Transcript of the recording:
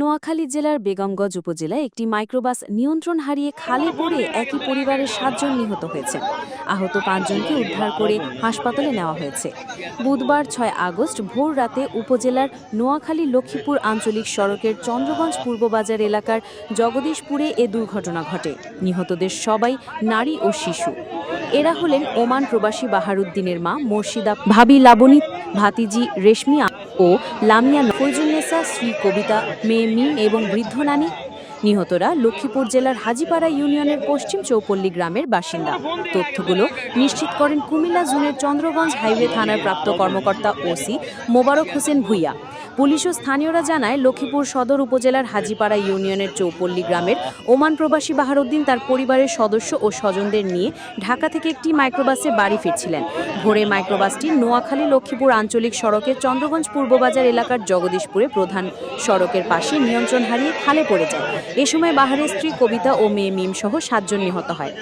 নোয়াখালী জেলার বেগমগঞ্জ উপজেলায় একটি মাইক্রোবাস নিয়ন্ত্রণ হারিয়ে খালে পড়ে একই পরিবারের সাতজন নিহত হয়েছে। আহত পাঁচজনকে উদ্ধার করে হাসপাতালে নেওয়া হয়েছে। বুধবার ছয় আগস্ট ভোর রাতে উপজেলার নোয়াখালী লক্ষ্মীপুর আঞ্চলিক সড়কের চন্দ্রগঞ্জ পূর্ববাজার এলাকার জগদীশপুরে এ দুর্ঘটনা ঘটে। নিহতদের সবাই নারী ও শিশু। এরা হলেন ওমান প্রবাসী বাহারুদ্দিনের মা মুর্শিদা ভাবি লাবণী, ভাতিজি রেশমিয়া ও লামিয়া ফৈজুন্নেসা শ্রী কবিতা, মেয়ে মিম এবং বৃদ্ধ নানী নিহতরা লক্ষ্মীপুর জেলার হাজিপাড়া ইউনিয়নের পশ্চিম চৌপল্লী গ্রামের বাসিন্দা। তথ্যগুলো নিশ্চিত করেন কুমিল্লা জোনের চন্দ্রগঞ্জ হাইওয়ে থানার প্রাপ্ত কর্মকর্তা ওসি মোবারক হোসেন ভুইয়া। পুলিশ ও স্থানীয়রা জানায়, লক্ষ্মীপুর সদর উপজেলার হাজিপাড়া ইউনিয়নের চৌপল্লী গ্রামের ওমান প্রবাসী বাহারুদ্দিন তার পরিবারের সদস্য ও স্বজনদের নিয়ে ঢাকা থেকে একটি মাইক্রোবাসে বাড়ি ফিরছিলেন। ভোরে মাইক্রোবাসটি নোয়াখালী লক্ষ্মীপুর আঞ্চলিক সড়কের চন্দ্রগঞ্জ পূর্ববাজার এলাকার জগদীশপুরে প্রধান সড়কের পাশে নিয়ন্ত্রণ হারিয়ে খালে পড়ে যায়। এ সময় বাহারের স্ত্রী কবিতা ও মেয়ে মিম সহ সাতজন নিহত হয়।